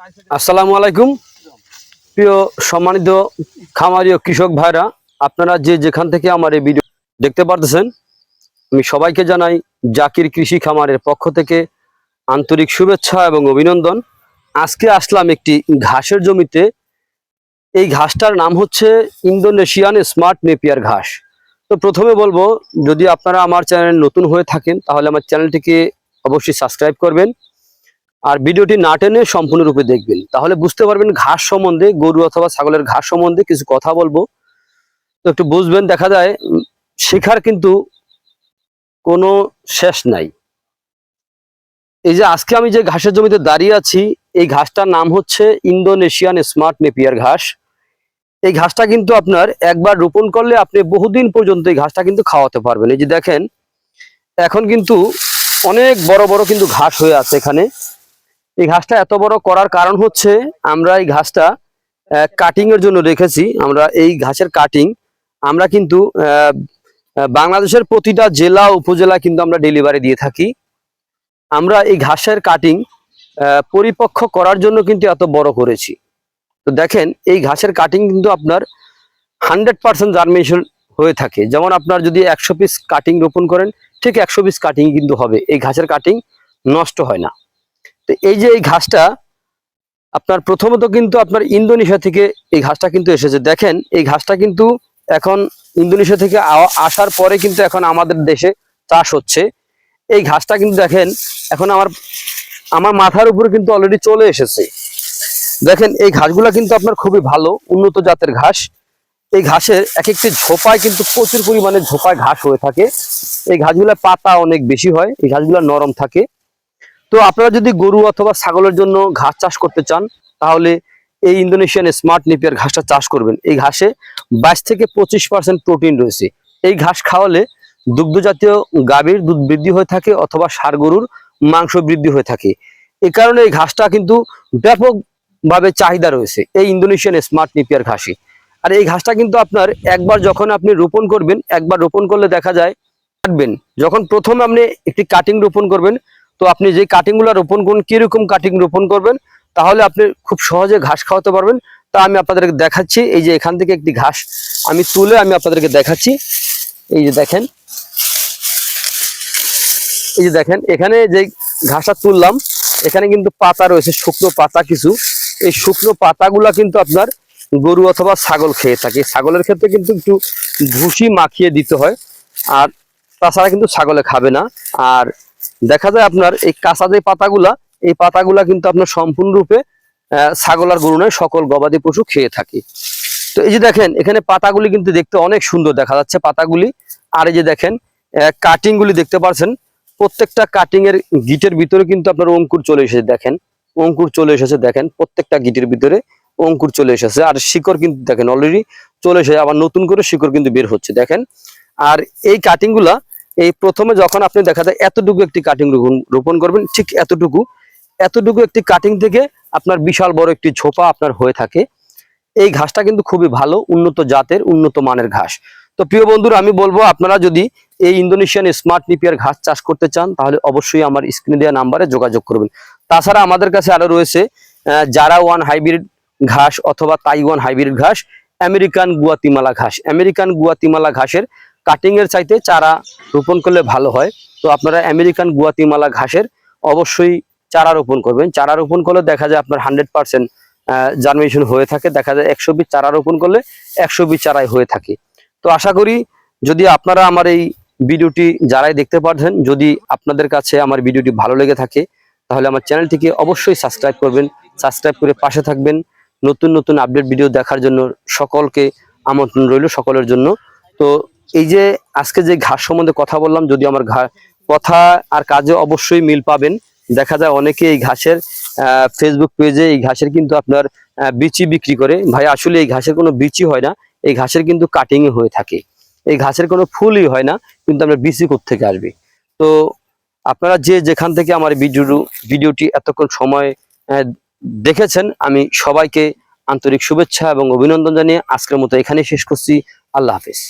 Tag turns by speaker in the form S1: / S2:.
S1: আসসালামু আলাইকুম। প্রিয় সম্মানিত খামারীয় কৃষক ভাইরা, আপনারা যে যেখান থেকে আমার এই ভিডিও দেখতে পারতেছেন, আমি সবাইকে জানাই জাকির কৃষি খামারের পক্ষ থেকে আন্তরিক শুভেচ্ছা এবং অভিনন্দন। আজকে আসলাম একটি ঘাসের জমিতে। এই ঘাসটার নাম হচ্ছে ইন্দোনেশিয়ান স্মার্ট নেপিয়ার ঘাস। তো প্রথমে বলব, যদি আপনারা আমার চ্যানেল নতুন হয়ে থাকেন, তাহলে আমার চ্যানেলটিকে অবশ্যই সাবস্ক্রাইব করবেন। আর ভিডিওটি না টেনে সম্পূর্ণরূপে দেখবেন। তাহলে বুঝতে পারবেন ঘাস সম্বন্ধে, গরু অথবা ছাগলের ঘাস সম্বন্ধে কিছু কথা বলব। তো একটু বুঝবেন, দেখা যায় শেখার কিন্তু কোনো শেষ নাই। এই যে আজকে আমি যে ঘাসের জমিতে দাঁড়িয়ে আছি, এই ঘাসটার নাম হচ্ছে ইন্দোনেশিয়ান স্মার্ট নেপিয়ার ঘাস। এই ঘাসটা কিন্তু আপনার একবার রোপণ করলে আপনি বহুদিন পর্যন্ত এই ঘাসটা কিন্তু খাওয়াতে পারবেন। এই যে দেখেন, এখন কিন্তু অনেক বড় বড় কিন্তু ঘাস হয়ে আছে এখানে। এই ঘাসটা এত বড় করার কারণ হচ্ছে আমরা এই ঘাসটা কাটিং এর জন্য রেখেছি। আমরা এই ঘাসের কাটিং আমরা কিন্তু বাংলাদেশের প্রতিটা জেলা, উপজেলা কিন্তু আমরা ডেলিভারি দিয়ে থাকি। আমরা এই ঘাসের কাটিং পরিপক্ষ করার জন্য কিন্তু এত বড় করেছি। তো দেখেন, এই ঘাসের কাটিং কিন্তু আপনার হান্ড্রেড পার্সেন্ট জার্মিনেশন হয়ে থাকে। যেমন আপনার যদি একশো পিস কাটিং রোপণ করেন, ঠিক একশো পিস কাটিং কিন্তু হবে। এই ঘাসের কাটিং নষ্ট হয় না। তো এই যে এই ঘাসটা, আপনার প্রথমত কিন্তু আপনার ইন্দোনেশিয়া থেকে এই ঘাসটা কিন্তু এসেছে। দেখেন, এই ঘাসটা কিন্তু এখন ইন্দোনেশিয়া থেকে আসার পরে কিন্তু এখন আমাদের দেশে চাষ হচ্ছে। এই ঘাসটা কিন্তু দেখেন, এখন আমার আমার মাথার উপরে কিন্তু অলরেডি চলে এসেছে। দেখেন, এই ঘাসগুলা কিন্তু আপনার খুবই ভালো, উন্নত জাতের ঘাস। এই ঘাসের এক একটি ঝোপায় কিন্তু প্রচুর পরিমাণে ঝোপায় ঘাস হয়ে থাকে। এই ঘাসগুলোর পাতা অনেক বেশি হয়, এই ঘাসগুলো নরম থাকে। তো আপনারা যদি গরু অথবা ছাগলের জন্য ঘাস চাষ করতে চান, তাহলে এই ইন্দোনেশিয়ান স্মার্ট নেপিয়ার ঘাসটা চাষ করবেন। এই ঘাসে বাইশ থেকে পঁচিশ পার্সেন্ট প্রোটিন রয়েছে। এই ঘাস খাওয়ালে দুগ্ধ জাতীয় গাভীর দুধ বৃদ্ধি হয়ে থাকে অথবা সার গরুর মাংস বৃদ্ধি হয়ে থাকে। এই কারণে এই ঘাসটা কিন্তু ব্যাপকভাবে চাহিদা রয়েছে এই ইন্দোনেশিয়ান স্মার্ট নেপিয়ার ঘাসে। আর এই ঘাসটা কিন্তু আপনার একবার যখন আপনি রোপণ করবেন, একবার রোপণ করলে দেখা যায়, কাটবেন। যখন প্রথম আপনি একটি কাটিং রোপণ করবেন তো আপনি যে কাটিংগুলো রোপণ করুন, কীরকম কাটিং রোপণ করবেন, তাহলে আপনি খুব সহজে ঘাস খাওয়াতে পারবেন। তা আমি আপনাদেরকে দেখাচ্ছি, এই যে এখান থেকে একটি ঘাস আমি তুলে আমি আপনাদেরকে দেখাচ্ছি। এই যে দেখেন, এই যে দেখেন, এখানে যে ঘাসটা তুললাম, এখানে কিন্তু পাতা রয়েছে, শুকনো পাতা কিছু। এই শুকনো পাতাগুলা কিন্তু আপনার গরু অথবা ছাগল খেয়ে থাকে। ছাগলের ক্ষেত্রে কিন্তু একটু ভুসি মাখিয়ে দিতে হয়, আর তাছাড়া কিন্তু ছাগলে খাবে না। আর দেখা যায় আপনার এই কাঁচা যে পাতাগুলা, এই পাতাগুলা কিন্তু আপনার সম্পূর্ণরূপে ছাগল আর গরু নয়, সকল গবাদি পশু খেয়ে থাকে। তো এই যে দেখেন, এখানে পাতাগুলি কিন্তু দেখতে অনেক সুন্দর দেখা যাচ্ছে পাতাগুলি। আর এই যে দেখেন কাটিং গুলি দেখতে পাচ্ছেন প্রত্যেকটা কাটিং এর গিটের ভিতরে কিন্তু আপনার অঙ্কুর চলে এসেছে, দেখেন। অঙ্কুর চলে এসেছে, দেখেন, প্রত্যেকটা গিটের ভিতরে অঙ্কুর চলে এসেছে। আর শিকড় কিন্তু দেখেন অলরেডি চলে এসেছে, আবার নতুন করে শিকড় কিন্তু বের হচ্ছে, দেখেন। আর এই কাটিংগুলা এই প্রথমে যখন আপনি দেখা যায় এতটুকু একটি কাটিং রোপণ করবেন, ঠিক এতটুকু এতটুকু একটি কাটিং থেকে আপনার বিশাল বড় একটি ঝোপা আপনার হয়ে থাকে। এই ঘাসটা কিন্তু খুবই ভালো, উন্নত জাতের, উন্নত মানের ঘাস। তো প্রিয় বন্ধুরা, আমি বলব আপনারা যদি এই ইন্দোনেশিয়ান স্মার্ট নিপিয়ার ঘাস চাষ করতে চান, তাহলে অবশ্যই আমার স্ক্রিনে দেওয়া নাম্বারে যোগাযোগ করবেন। তাছাড়া আমাদের কাছে আরও রয়েছে জারা ওয়ান হাইব্রিড ঘাস অথবা তাইওয়ান হাইব্রিড ঘাস, আমেরিকান গুয়াতিমালা ঘাস। আমেরিকান গুয়াতিমালা ঘাসের কাটিং এর চাইতে চারা রোপণ করলে ভালো হয়। তো আপনারা আমেরিকান গুয়াতিমালা ঘাসের অবশ্যই চারা রোপণ করবেন। চারা রোপণ করলে দেখা যায় আপনার হান্ড্রেড পার্সেন্ট জার্মিনেশন হয়ে থাকে। দেখা যায় একশো বিশ চারা রোপণ করলে একশো বিশ চারাই হয়ে থাকে। তো আশা করি যদি আপনারা আমার এই ভিডিওটি যারাই দেখতে পারছেন, যদি আপনাদের কাছে আমার ভিডিওটি ভালো লেগে থাকে, তাহলে আমার চ্যানেলটিকে অবশ্যই সাবস্ক্রাইব করবেন। সাবস্ক্রাইব করে পাশে থাকবেন। নতুন নতুন আপডেট ভিডিও দেখার জন্য সকলকে আমন্ত্রণ রইল সকলের জন্য। তো এই যে আজকে যে ঘাস সম্বন্ধে কথা বললাম, যদি আমার কথা আর কাজে অবশ্যই মিল পাবেন। দেখা যায় অনেকে এই ঘাসের ফেসবুক পেজে এই ঘাসের কিন্তু আপনার বিচি বিক্রি করে। ভাই, আসলে এই ঘাসের কোনো বিচি হয় না, এই ঘাসের কিন্তু কাটিং হয়ে থাকে। এই ঘাসের কোনো ফুলই হয় না, কিন্তু আমরা বিচি থেকে আসবে? তো আপনারা যে যেখান থেকে আমার ভিডিও ভিডিওটি এতক্ষণ সময় দেখেছেন, আমি সবাইকে আন্তরিক শুভেচ্ছা এবং অভিনন্দন জানিয়ে আজকের মতো এখানেই শেষ করছি। আল্লাহ হাফিজ।